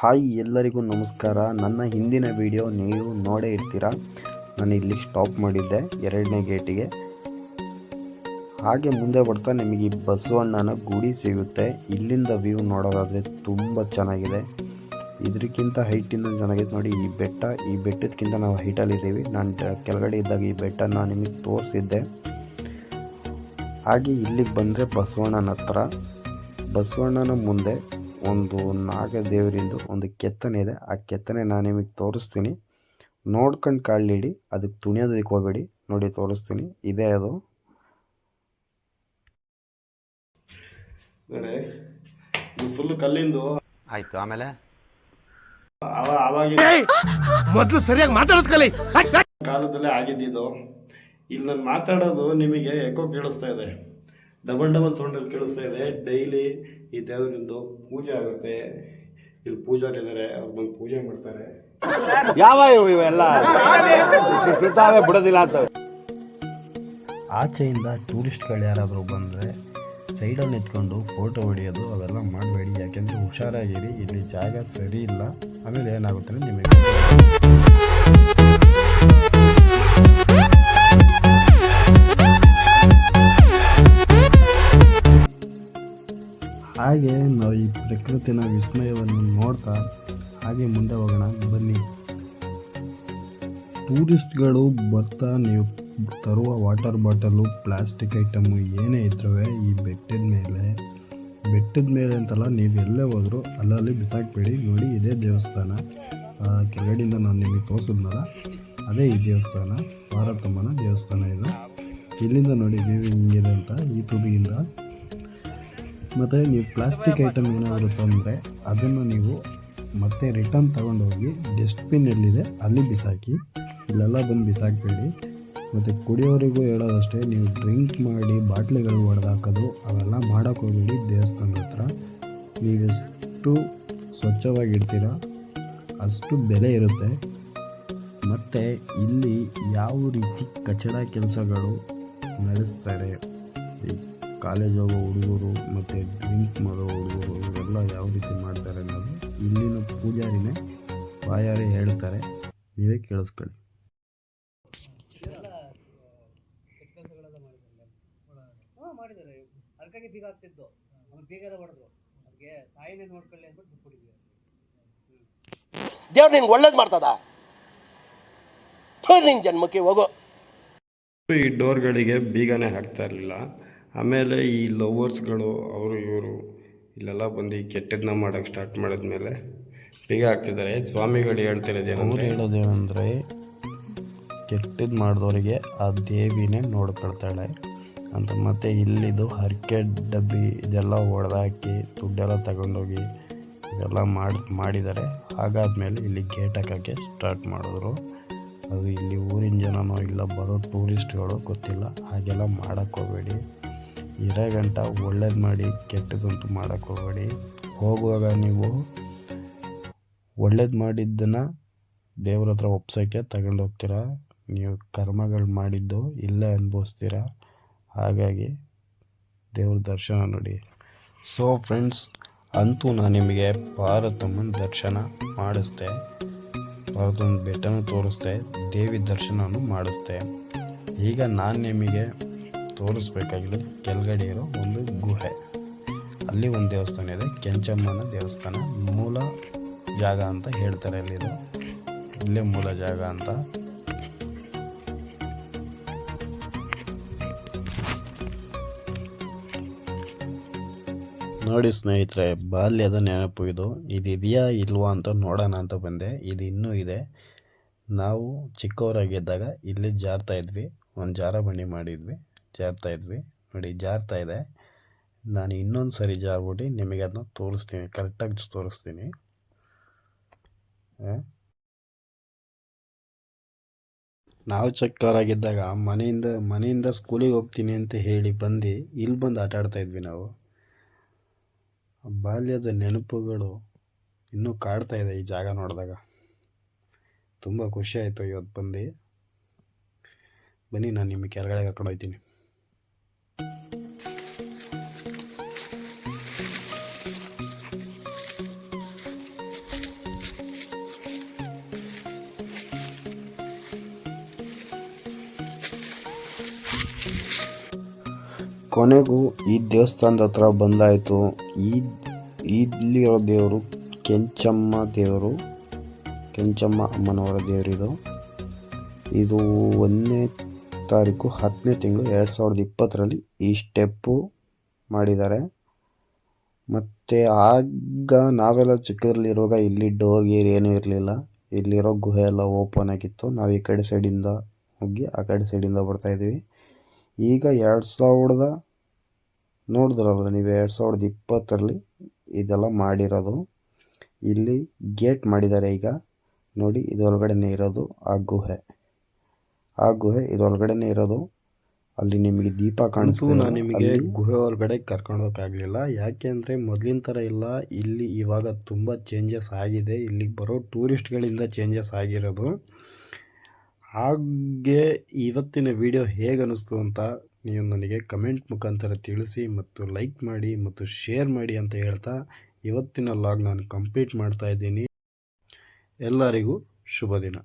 Hi ಎಲ್ಲರಿಗೂ ನಮಸ್ಕಾರ. ನನ್ನ ಹಿಂದಿನ ವಿಡಿಯೋ ನೀವು ನೋಡೇ ಇರ್ತೀರ? ನಾನು ಇಲ್ಲಿ ಸ್ಟಾಪ್ ಮಾಡಿದ್ದೆ ಎರಡನೇ ಗೇಟಿಗೆ ಹಾಗೆ ಮುಂದೆ ಬರ್ತಾ ನಿಮಗೆ ಈ ಬಸವಣ್ಣನ ಗುಡಿ ಸಿಗುತ್ತೆ. ಇಲ್ಲಿಂದ ವ್ಯೂ ನೋಡೋದಾದರೆ ತುಂಬ ಚೆನ್ನಾಗಿದೆ. ಇದಕ್ಕಿಂತ ಹೈಟಿಂದ ಚೆನ್ನಾಗಿದೆ ನೋಡಿ, ಈ ಬೆಟ್ಟ, ಈ ಬೆಟ್ಟದಕ್ಕಿಂತ ನಾವು ಹೈಟಲ್ಲಿದ್ದೀವಿ ನಾನು ಕೆಳಗಡೆ ಇದ್ದಾಗ ಈ ಬೆಟ್ಟನ ನಿಮಗೆ ತೋರಿಸಿದ್ದೆ. ಹಾಗೆ ಇಲ್ಲಿಗೆ ಬಂದರೆ ಬಸವಣ್ಣನ ಹತ್ರ. ಬಸವಣ್ಣನ ಮುಂದೆ ಒಂದು ನಾಗದೇವರಿಂದು ಒಂದು ಕೆತ್ತನೆ ಇದೆ. ಆ ಕೆತ್ತನೆ ನಾನು ನಿಮಗೆ ತೋರಿಸ್ತೀನಿ. ನೋಡ್ಕೊಂಡು ಕಾಲಿಡಿ ಅದಕ್ಕೆ ತುಣಿಯೋದಕ್ಕೆ ಹೋಗಬೇಡಿ. ನೋಡಿ ತೋರಿಸ್ತೀನಿ. ಇದೇ ಅದು. ನೋಡಿ ಇದು ಫುಲ್ ಕಲ್ಲಿಂದು. ಆಯ್ತು ಆಮೇಲೆ? ಅವಾಗ ಮೊದಲು ಸರಿಯಾಗಿ ಮಾತಾಡೋದು ಕಲಿ. ಕಾಲದಲ್ಲೇ ಆಗಿದ್ದು ಇಲ್ಲಿ ನಾನು ಮಾತಾಡೋದು ನಿಮಗೆ ಎಕೋ ಕೇಳಿಸ್ತಾ ಇದೆ. ಡಬಲ್ ಡಬಲ್ ಸೌಂಡಲ್ಲಿ ಕೇಳಿಸ್ತಾ ಇದೆ. ಡೈಲಿ ಈ ದೇವರಿಂದು ಪೂಜೆ ಆಗುತ್ತೆ. ಇಲ್ಲಿ ಪೂಜಾರಿದ್ದಾರೆ ಅವ್ರು ಬಂದು ಪೂಜೆ ಮಾಡ್ತಾರೆ. ಯಾವ ಇವು ಇವೆಲ್ಲ? ಬಿಡ್ತಾವೆ ಬಿಡೋದಿಲ್ಲ ಅಂತ. ಆಚೆಯಿಂದ ಟೂರಿಸ್ಟ್ಗಳು ಯಾರಾದರೂ ಬಂದರೆ ಸೈಡಲ್ಲಿ ನಿಂತ್ಕೊಂಡು ಫೋಟೋ ಹೊಡೆಯೋದು ಅವೆಲ್ಲ ಮಾಡಬೇಡಿ. ಯಾಕೆಂದರೆ ಹುಷಾರಾಗಿರಿ ಇಲ್ಲಿ ಜಾಗ ಸರಿ ಇಲ್ಲ. ಆಮೇಲೆ ಏನಾಗುತ್ತೆ ಅಂದ್ರೆ ನಿಮಗೆ ಹಾಗೆ ನಾವು ಈ ಪ್ರಕೃತಿನ ವಿಸ್ಮಯವನ್ನು ನೋಡ್ತಾ ಹಾಗೆ ಮುಂದೆ ಹೋಗೋಣ. ಬನ್ನಿ. ಟೂರಿಸ್ಟ್ಗಳು ಬರ್ತಾ ನೀವು ತರುವ ವಾಟರ್ ಬಾಟಲು, ಪ್ಲಾಸ್ಟಿಕ್ ಐಟಮು ಏನೇ ಇದ್ರೂ ಈ ಬೆಟ್ಟದ ಮೇಲೆ. ಬೆಟ್ಟದ ಮೇಲೆ ಅಂತಲ್ಲ ನೀವು ಎಲ್ಲೇ ಹೋದರೂ ಅಲ್ಲಲ್ಲಿ ಬಿಸಾಕಬೇಡಿ. ನೋಡಿ, ಇದೇ ದೇವಸ್ಥಾನ. ಕೆಳಗಡೆಯಿಂದ ನಾನು ನಿಮಗೆ ತೋರಿಸಿದ್ನಲ್ಲ, ಅದೇ ಈ ದೇವಸ್ಥಾನ. ಭಾರತಮ್ಮನ ದೇವಸ್ಥಾನ ಇದು. ಇಲ್ಲಿಂದ ನೋಡಿ, ದೇವಿ ಹಿಂಗಿದೆ ಅಂತ. ಈ ತುದಿಯಿಂದ ಮತ್ತು ನೀವು ಪ್ಲಾಸ್ಟಿಕ್ ಐಟಮ್ ಏನಾದರೂ ತಂದರೆ ಅದನ್ನು ನೀವು ಮತ್ತೆ ರಿಟರ್ನ್ ತಗೊಂಡೋಗಿ ಡಸ್ಟ್ಬಿನ್ ಎಲ್ಲಿದೆ ಅಲ್ಲಿ ಬಿಸಾಕಿ, ಇಲ್ಲೆಲ್ಲ ಬಂದು ಬಿಸಾಕಬೇಡಿ. ಮತ್ತು ಕುಡಿಯೋರಿಗೂ ಹೇಳೋದಷ್ಟೇ, ನೀವು ಡ್ರಿಂಕ್ ಮಾಡಿ ಬಾಟ್ಲಿಗಳು ಹೊಡೆದಾಕೋದು ಅವೆಲ್ಲ ಮಾಡೋಕ್ಕೆ ಹೋಗಬೇಡಿ ದೇವಸ್ಥಾನದ ಹತ್ರ. ನೀವೆಷ್ಟು ಸ್ವಚ್ಛವಾಗಿಡ್ತೀರ ಅಷ್ಟು ಬೆಲೆ ಇರುತ್ತೆ. ಮತ್ತು ಇಲ್ಲಿ ಯಾವ ರೀತಿ ಕಚಡ ಕೆಲಸಗಳು ನಡೆಸ್ತಾರೆ ಕಾಲೇಜ್ ಹೋಗೋ ಹುಡುಗರು ಮತ್ತು ಡ್ರಿಂಕ್ ಮಾಡೋ ಹುಡುಗರು ಇವೆಲ್ಲ ಯಾವ ರೀತಿ ಮಾಡ್ತಾರೆ ಅನ್ನೋದು ಇಲ್ಲಿನ ಪೂಜಾರಿನೇ ಬಾಯಾರಿ ಹೇಳ್ತಾರೆ. ನೀವೇ ಕೇಳಿಸ್ಕೊಳ್ಳಿ. ಹಾಂ ಮಾಡಿದ್ದಾರೆ. ಅದಕ್ಕಾಗಿ ಬೀಗ ಆಗ್ತಿದ್ದು ಅವ್ರು ಬೀಗ ಎಲ್ಲ ಹೊಡೆದ್ರು. ಅದಕ್ಕೆ ತಾಯಿನೇ ನೋಡ್ಕೊಳ್ಳಿ ಅಂದ್ಬಿಟ್ಟು ಬಿಟ್ಬಿಟ್ಟಿದ್ವಿ ದೇವ್ರು ನಿನ್ಗೆ ಒಳ್ಳೇದು ಮಾಡ್ತದ? ನಿನ್ ಜನ್ಮಕ್ಕೆ ಹೋಗು. ಈ ಡೋರ್ಗಳಿಗೆ ಬೀಗನೇ ಹಾಕ್ತಾ ಇರಲಿಲ್ಲ. ಆಮೇಲೆ ಈ ಲವರ್ಸ್ಗಳು ಅವರು ಇವರು ಇಲ್ಲೆಲ್ಲ ಬಂದು ಕೆಟ್ಟದನ್ನ ಮಾಡೋಕ್ಕೆ ಸ್ಟಾರ್ಟ್ ಮಾಡಿದ್ಮೇಲೆ ಬೀಗ ಹಾಕ್ತಿದ್ದಾರೆ ಸ್ವಾಮಿಗಳು ಅವ್ರು ಹೇಳ್ತಿರೋದೇನಂದ್ರೆ ಹೇಳೋದೇನೆಂದರೆ ಕೆಟ್ಟದ್ದು ಮಾಡಿದವರಿಗೆ ಆ ದೇವಿನೇ ನೋಡ್ಕೊಳ್ತಾಳೆ ಅಂತ. ಮತ್ತು ಇಲ್ಲಿದು ಹರಕೆ ಡಬ್ಬಿ ಇದೆಲ್ಲ ಹೊಡೆದಾಕಿ ದುಡ್ಡೆಲ್ಲ ತಗೊಂಡೋಗಿ ಇದೆಲ್ಲ ಮಾಡಿ, ಮಾಡಿದ್ದಾರೆ. ಹಾಗಾದ್ಮೇಲೆ ಇಲ್ಲಿ ಗೇಟ್ ಹಾಕೋಕ್ಕೆ ಸ್ಟಾರ್ಟ್ ಮಾಡಿದ್ರು. ಅದು ಇಲ್ಲಿ ಊರಿನ ಜನನೋ ಇಲ್ಲ, ಬರೋ ಟೂರಿಸ್ಟ್ಗಳು ಗೊತ್ತಿಲ್ಲ. ಹಾಗೆಲ್ಲ ಮಾಡೋಕ್ಕೆ ಹೋಗಬೇಡಿ. ಇರೋ ಗಂಟ ಒಳ್ಳೇದು ಮಾಡಿ, ಕೆಟ್ಟದಂತೂ ಮಾಡೋಕ್ಕೆ ಹೋಗಬೇಡಿ. ಹೋಗುವಾಗ ನೀವು ಒಳ್ಳೇದು ಮಾಡಿದ್ದನ್ನು ದೇವ್ರ ಹತ್ರ ಒಪ್ಸೋಕ್ಕೆ ತಗೊಂಡು ಹೋಗ್ತೀರಾ? ನೀವು ಕರ್ಮಗಳು ಮಾಡಿದ್ದು ಇಲ್ಲ ಅನುಭವಿಸ್ತೀರ? ಹಾಗಾಗಿ ದೇವ್ರ ದರ್ಶನ ನೋಡಿ. ಸೊ ಫ್ರೆಂಡ್ಸ್ ಅಂತೂ ನಾನು ನಿಮಗೆ ಪಾರ್ವತಮ್ಮನ ದರ್ಶನ ಮಾಡಿಸ್ದೆ. ಪಾರ್ವತಮ್ಮನ ಬೆಟ್ಟನೂ ತೋರಿಸ್ದೆ, ದೇವಿ ದರ್ಶನವೂ ಮಾಡಿಸ್ದೆ. ಈಗ ನಾನು ನಿಮಗೆ ತೋರಿಸ್ಬೇಕಾಗಿರೋದು ಕೆಳಗಡೆ ಇರೋ ಒಂದು ಗುಹೆ. ಅಲ್ಲಿ ಒಂದು ದೇವಸ್ಥಾನ ಇದೆ. ಕೆಂಚಮ್ಮನ ದೇವಸ್ಥಾನ. ಮೂಲ ಜಾಗ ಅಂತ ಹೇಳ್ತಾರೆ ಅಲ್ಲಿದು ಇಲ್ಲೇ ಮೂಲ ಜಾಗ ಅಂತ. ನೋಡಿ ಸ್ನೇಹಿತರೆ, ಬಾಲ್ಯದ ನೆನಪು ಇದು. ಇದು ಇದೆಯಾ ಇಲ್ವಾ ಅಂತ ನೋಡೋಣ ಅಂತ ಬಂದೆ. ಇದು ಇನ್ನೂ ಇದೆ. ನಾವು ಚಿಕ್ಕವರಾಗಿದ್ದಾಗ ಇಲ್ಲಿ ಜಾರ್ತಾ ಇದ್ವಿ. ಒಂದು ಜಾರ ಬಂಡಿ ಮಾಡಿದ್ವಿ. ಜಾರ್ತಾ ಇದ್ವಿ. ನೋಡಿ, ಜಾರ್ತಾ ಇದೆ. ನಾನು ಇನ್ನೊಂದು ಸರಿ ಜಾರ್ಬಿಟ್ಟು ನಿಮಗೆ ಅದನ್ನ ತೋರಿಸ್ತೀನಿ. ಕರೆಕ್ಟಾಗಿ ತೋರಿಸ್ತೀನಿ? ನಾವು ಚಕ್ಕವರಾಗಿದ್ದಾಗ ಮನೆಯಿಂದ ಮನೆಯಿಂದ ಸ್ಕೂಲಿಗೆ ಹೋಗ್ತೀನಿ ಅಂತ ಹೇಳಿ ಬಂದು ಇಲ್ಲಿ ಬಂದು ಆಟ ಆಡ್ತಾ ಇದ್ವಿ ನಾವು. ಬಾಲ್ಯದ ನೆನಪುಗಳು ಇನ್ನೂ ಕಾಡ್ತಾ ಇದೆ ಈ ಜಾಗ ನೋಡಿದಾಗ. ತುಂಬ ಖುಷಿ ಆಯಿತು ಇವತ್ತು ಬಂದು. ಬನ್ನಿ, ನಾನು ನಿಮಗೆ ಕೆಳಗಡೆ ಕರ್ಕೊಂಡು ಹೋಗ್ತೀನಿ. ಕೊನೆಗೂ ಈ ದೇವಸ್ಥಾನದ ಹತ್ರ ಬಂದಾಯಿತು. ಈ ಇಲ್ಲಿರೋ ದೇವರು ಕೆಂಚಮ್ಮ ದೇವರು. ಕೆಂಚಮ್ಮ ಅಮ್ಮನವರ ದೇವರಿದು. ಇದು ಒಂದೇ ತಾರೀಕು ಹತ್ತನೇ ತಿಂಗಳು ಎರಡು ಸಾವಿರದ ಇಪ್ಪತ್ತರಲ್ಲಿ ಈ ಸ್ಟೆಪ್ಪು ಮಾಡಿದ್ದಾರೆ. ಮತ್ತು ಆಗ ನಾವೆಲ್ಲ ಚಿಕ್ಕದ್ರಲ್ಲಿರುವಾಗ ಇಲ್ಲಿ ಡೋರ್ ಗೀರ್ ಏನೂ ಇರಲಿಲ್ಲ. ಇಲ್ಲಿರೋ ಗುಹೆ ಎಲ್ಲ ಓಪನ್ ಆಗಿತ್ತು. ನಾವು ಈ ಕಡೆ ಸೈಡಿಂದ ಹೋಗಿ ಆ ಕಡೆ ಸೈಡಿಂದ ಬರ್ತಾಯಿದ್ವಿ ಈಗ ಎರಡು ಸಾವಿರದ ನೋಡಿದ್ರಲ್ಲ ನೀವು ಎರಡು ಸಾವಿರದ ಇಪ್ಪತ್ತರಲ್ಲಿ ಇದೆಲ್ಲ ಮಾಡಿರೋದು. ಇಲ್ಲಿ ಗೇಟ್ ಮಾಡಿದ್ದಾರೆ ಈಗ. ನೋಡಿ, ಇದರೊಳಗಡೆನೇ ಇರೋದು ಆ ಗುಹೆ. ಆ ಗುಹೆ ಒಳಗಡೆನೆ ಇರೋದು. ಅಲ್ಲಿ ನಿಮಗೆ ದೀಪ ಕಾಣಿಸ್ತು ನಾನು ನಿಮಗೆ ಗುಹೆ ಒಳಗಡೆ ಕರ್ಕೊಂಡು ಹೋಗೋಕ್ಕಾಗಲಿಲ್ಲ ಯಾಕೆ ಅಂದರೆ ಮೊದಲಿನ ಥರ ಇಲ್ಲ. ಇಲ್ಲಿ ಇವಾಗ ತುಂಬ ಚೇಂಜಸ್ ಆಗಿದೆ. ಇಲ್ಲಿಗೆ ಬರೋ ಟೂರಿಸ್ಟ್ಗಳಿಂದ ಚೇಂಜಸ್ ಆಗಿರೋದು. ಹಾಗೆ ಇವತ್ತಿನ ವಿಡಿಯೋ ಹೇಗೆ ಅನ್ನಿಸ್ತು ಅಂತ ನೀವು ನನಗೆ ಕಮೆಂಟ್ ಮುಖಾಂತರ ತಿಳಿಸಿ ಮತ್ತು ಲೈಕ್ ಮಾಡಿ ಮತ್ತು ಶೇರ್ ಮಾಡಿ ಅಂತ ಹೇಳ್ತಾ ಇವತ್ತಿನ ಲಾಗ್ ನಾನು ಕಂಪ್ಲೀಟ್ ಮಾಡ್ತಾ ಇದ್ದೀನಿ. ಎಲ್ಲರಿಗೂ ಶುಭ ದಿನ